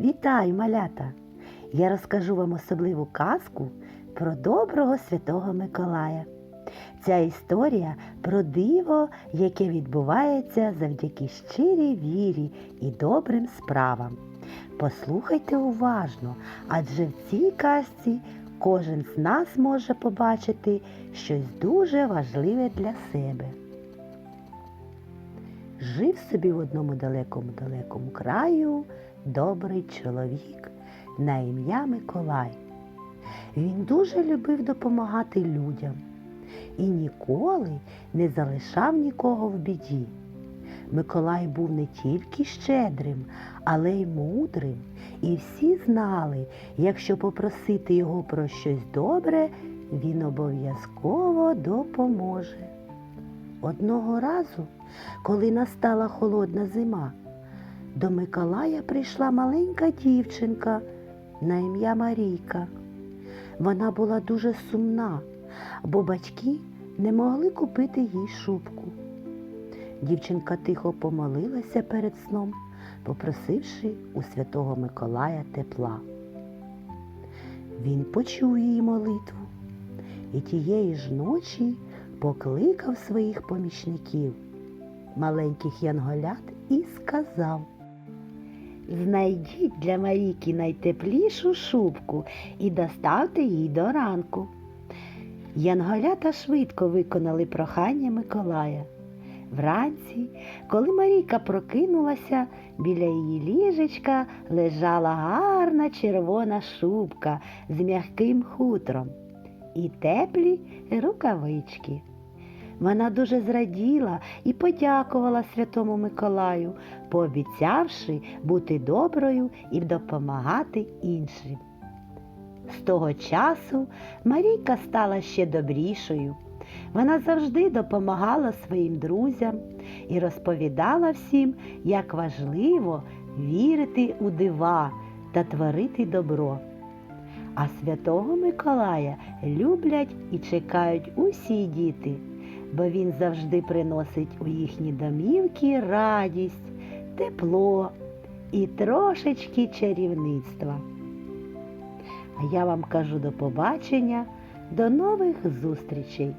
Вітаю, малята! Я розкажу вам особливу казку про доброго святого Миколая. Ця історія про диво, яке відбувається завдяки щирій вірі і добрим справам. Послухайте уважно, адже в цій казці кожен з нас може побачити щось дуже важливе для себе. Жив собі в одному далекому-далекому краю добрий чоловік на ім'я Миколай. Він дуже любив допомагати людям і ніколи не залишав нікого в біді. Миколай був не тільки щедрим, але й мудрим, і всі знали, якщо попросити його про щось добре, він обов'язково допоможе. Одного разу, коли настала холодна зима, до Миколая прийшла маленька дівчинка на ім'я Марійка. Вона була дуже сумна, бо батьки не могли купити їй шубку. Дівчинка тихо помолилася перед сном, попросивши у святого Миколая тепла. Він почув її молитву і тієї ж ночі покликав своїх помічників, маленьких янголят, і сказав Знайдіть для Марійки найтеплішу шубку і доставте їй до ранку. Янголята швидко виконали прохання Миколая. Вранці, коли Марійка прокинулася, біля її ліжечка лежала гарна червона шубка з м'яким хутром і теплі рукавички. Вона дуже зраділа і подякувала святому Миколаю, пообіцявши бути доброю і допомагати іншим. З того часу Марійка стала ще добрішою. Вона завжди допомагала своїм друзям і розповідала всім, як важливо вірити у дива та творити добро. А святого Миколая люблять і чекають усі діти, бо він завжди приносить у їхні домівки радість, тепло і трошечки чарівництва. А я вам кажу до побачення, до нових зустрічей!